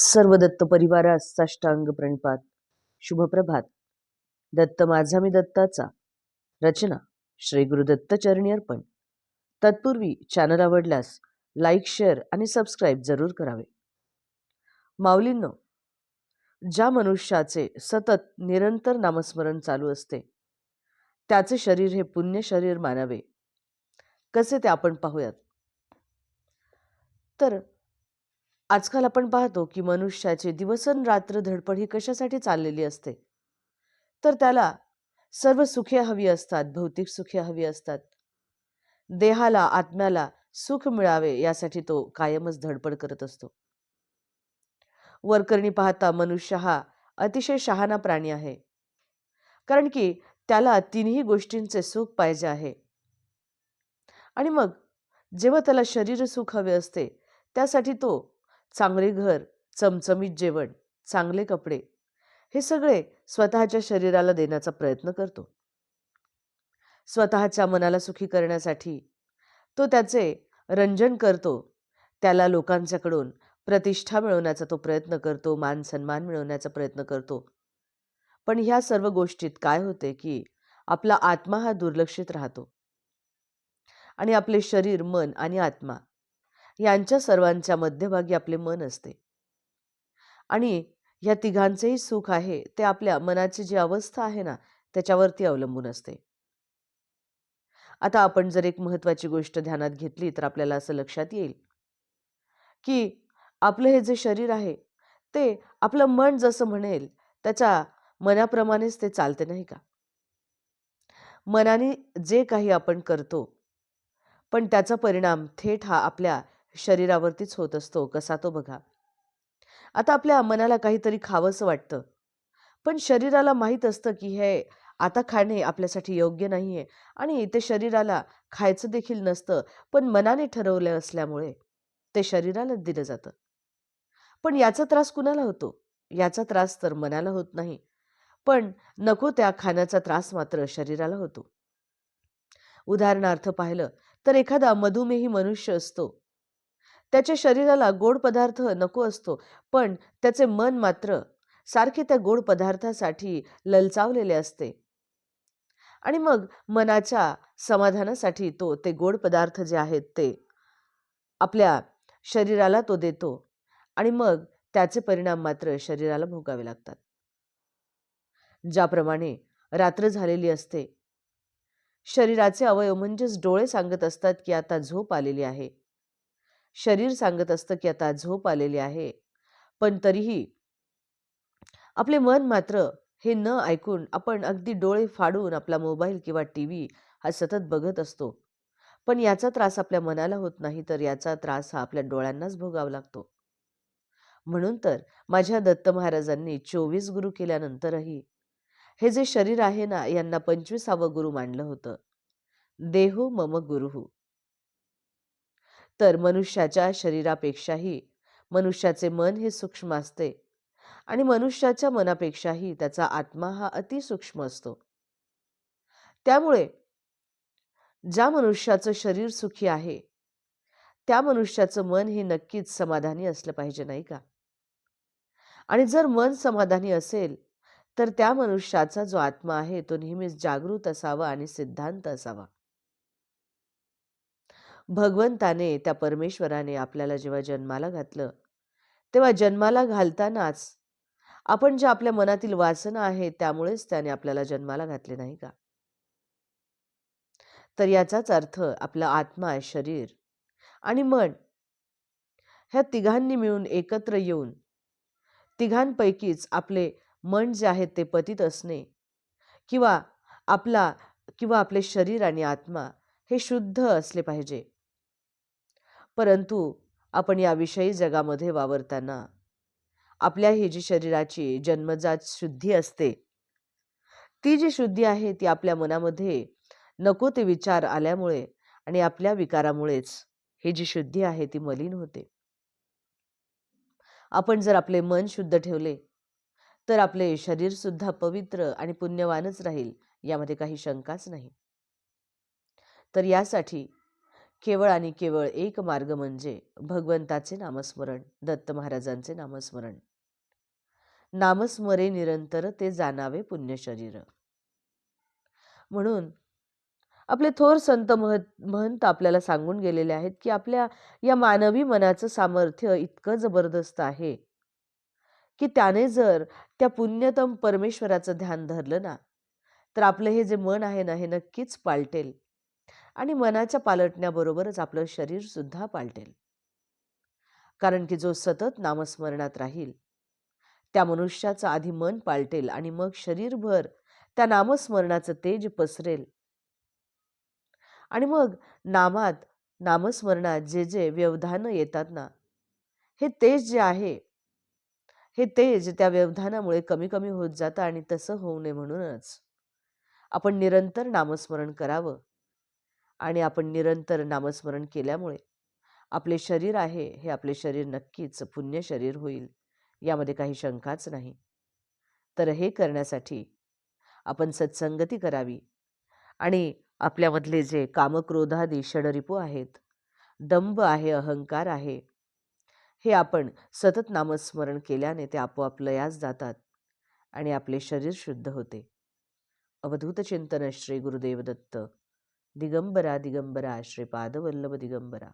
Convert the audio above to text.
सर्व दत्त परिवारास साष्टांग प्रणपात. शुभप्रभात. दत्त माझा मी दत्ताचा. रचना श्री गुरुदत्त चरणी अर्पण. तत्पूर्वी चॅनल आवडल्यास लाईक शेअर आणि सबस्क्राईब जरूर करावे. माऊलींनो ज्या मनुष्याचे सतत निरंतर नामस्मरण चालू असते त्याचे शरीर हे पुण्य शरीर मानावे. कसे ते आपण पाहूयात? तर आजकाल आपण पाहतो की मनुष्याची दिवसन रात्र धडपड ही कशासाठी चाललेली असते? तर त्याला सर्व सुखे हवी असतात भौतिक सुखे हवी असतात. देहाला आत्म्याला सुख मिळावे यासाठी तो कायमच धडपड करत असतो. वरकरणी पाहता मनुष्य हा अतिशय शहाणा प्राणी आहे. कारण की त्याला तिन्ही गोष्टींचे सुख पाहिजे आहे. आणि मग जेव्हा त्याला शरीर सुख हवे असते त्यासाठी तो चांगले घर चमचमीत जेवण चांगले कपडे हे सगळे स्वतःच्या शरीराला देण्याचा प्रयत्न करतो. स्वतःच्या मनाला सुखी करण्यासाठी तो त्याचे रंजन करतो त्याला लोकांच्याकडून प्रतिष्ठा मिळवण्याचा तो प्रयत्न करतो मान सन्मान मिळवण्याचा प्रयत्न करतो. पण ह्या सर्व गोष्टीत काय होते की आपला आत्मा हा दुर्लक्षित राहतो. आणि आपले शरीर मन आणि आत्मा यांच्या सर्वांच्या मध्यभागी आपले मन असते. आणि या तिघांचेही सुख आहे ते आपल्या मनाची जी अवस्था आहे ना त्याच्यावरती अवलंबून असते. आता आपण जर एक महत्वाची गोष्ट ध्यानात घेतली तर आपल्याला असं लक्षात येईल की आपलं हे जे शरीर आहे ते आपलं मन जसं म्हणेल त्याच्या मनाप्रमाणेच ते चालते नाही का? मनाने जे काही आपण करतो पण त्याचा परिणाम थेट हा आपल्या शरीरावरतीच होत असतो कसा तो बघा. आता आपल्या मनाला काहीतरी खावंसं वाटतं. पण शरीराला माहीत असतं की हे आता खाणे आपल्यासाठी योग्य नाही आहे आणि ते शरीराला खायचं देखील नसतं पण मनाने ठरवलं असल्यामुळे ते शरीरालाच दिलं जातं. पण याचा त्रास कुणाला होतो? याचा त्रास तर मनाला होत नाही. पण नको त्या खाण्याचा त्रास मात्र शरीराला होतो. उदाहरणार्थ पाहिलं तर एखादा मधुमेही मनुष्य असतो. त्याच्या शरीराला गोड पदार्थ नको असतो. पण त्याचे मन मात्र सारखे त्या गोड पदार्थासाठी ललचावलेले असते. आणि मग मनाच्या समाधानासाठी तो ते गोड पदार्थ जे आहेत ते आपल्या शरीराला तो देतो. आणि मग त्याचे परिणाम मात्र शरीराला भोगावे लागतात. ज्याप्रमाणे रात्र झालेली असते. शरीराचे अवयव म्हणजेच डोळे सांगत असतात की आता झोप आलेली आहे. शरीर सांगत असतं की आता झोप आलेली आहे. पण तरीही आपले मन मात्र हे न ऐकून आपण अगदी डोळे फाडून आपला मोबाईल किंवा टी व्ही हा सतत बघत असतो. पण याचा त्रास आपल्या मनाला होत नाही तर याचा त्रास हा आपल्या डोळ्यांनाच भोगावा लागतो. म्हणून तर माझ्या दत्त महाराजांनी चोवीस गुरु केल्यानंतरही हे जे शरीर आहे ना यांना पंचवीसावं गुरु मानलं होतं. देहो मम गुरुहू तर मनुष्याच्या शरीरापेक्षाही मनुष्याचे मन हे सूक्ष्म असते आणि मनुष्याच्या मनापेक्षाही त्याचा आत्मा हा अतिसूक्ष्म असतो. त्यामुळे ज्या मनुष्याचं शरीर सुखी आहे त्या मनुष्याचं मन हे नक्कीच समाधानी असलं पाहिजे नाही का? आणि जर मन समाधानी असेल तर त्या मनुष्याचा जो आत्मा आहे तो नेहमीच जागृत असावा आणि सिद्धांत असावा. भगवंताने त्या परमेश्वराने आपल्याला जेव्हा जन्माला घातलं तेव्हा जन्माला घालतानाच आपण ज्या आपल्या मनातील वासना आहे त्यामुळेच त्याने आपल्याला जन्माला घातले नाही का? तर याचाच अर्थ आपला आत्मा शरीर आणि मन ह्या तिघांनी मिळून एकत्र येऊन तिघांपैकीच आपले मन जे आहे ते पतित असणे किंवा आपला किंवा आपले शरीर आणि आत्मा हे शुद्ध असले पाहिजे. परंतु आपण याविषयी जगामध्ये वावरताना आपल्या ही जी शरीराची जन्मजात शुद्धी असते ती जी शुद्धी आहे ती आपल्या मनामध्ये नको ते विचार आल्यामुळे आणि आपल्या विकारामुळेच ही जी शुद्धी आहे ती मलिन होते. आपण जर आपले मन शुद्ध ठेवले तर आपले शरीर सुद्धा पवित्र आणि पुण्यवानच राहील यामध्ये काही शंकाच नाही. तर यासाठी केवळ आणि केवळ एक मार्ग म्हणजे भगवंताचे नामस्मरण दत्त महाराजांचे नामस्मरण. नामस्मरे निरंतर ते जाणावे पुण्य शरीर. म्हणून आपले थोर संत महत महंत आपल्याला सांगून गेलेले आहेत की आपल्या या मानवी मनाचं सामर्थ्य इतकं जबरदस्त आहे की त्याने जर त्या पुण्यतम परमेश्वराचं ध्यान धरलं ना तर आपलं हे जे मन आहे ना हे नक्कीच पालटेल. आणि मनाच्या पालटण्याबरोबरच आपलं शरीरसुद्धा पालटेल. कारण की जो सतत नामस्मरणात राहील त्या मनुष्याचं आधी मन पालटेल आणि मग शरीरभर त्या नामस्मरणाचं तेज पसरेल. आणि मग नामात नामस्मरणात जे जे व्यवधानं येतात ना हे तेज जे आहे हे तेज त्या व्यवधानामुळे कमी कमी होत जातं आणि तसं होऊ नये म्हणूनच आपण निरंतर नामस्मरण करावं. आणि आपण निरंतर नामस्मरण केल्यामुळे आपले शरीर आहे हे आपले शरीर नक्कीच पुण्य शरीर होईल यामध्ये काही शंकाच नाही. तर हे करण्यासाठी आपण सत्संगती करावी आणि आपल्यामधले जे कामक्रोधादी षडरिपू आहेत दंभ आहे अहंकार आहे हे आपण सतत नामस्मरण केल्याने ते आपोआप लयास जातात आणि आपले शरीर शुद्ध होते. अवधूत चिंतन श्री गुरुदेव दत्त ദിഗംബര ദിഗംബര ശ്രീ ദിഗംബര.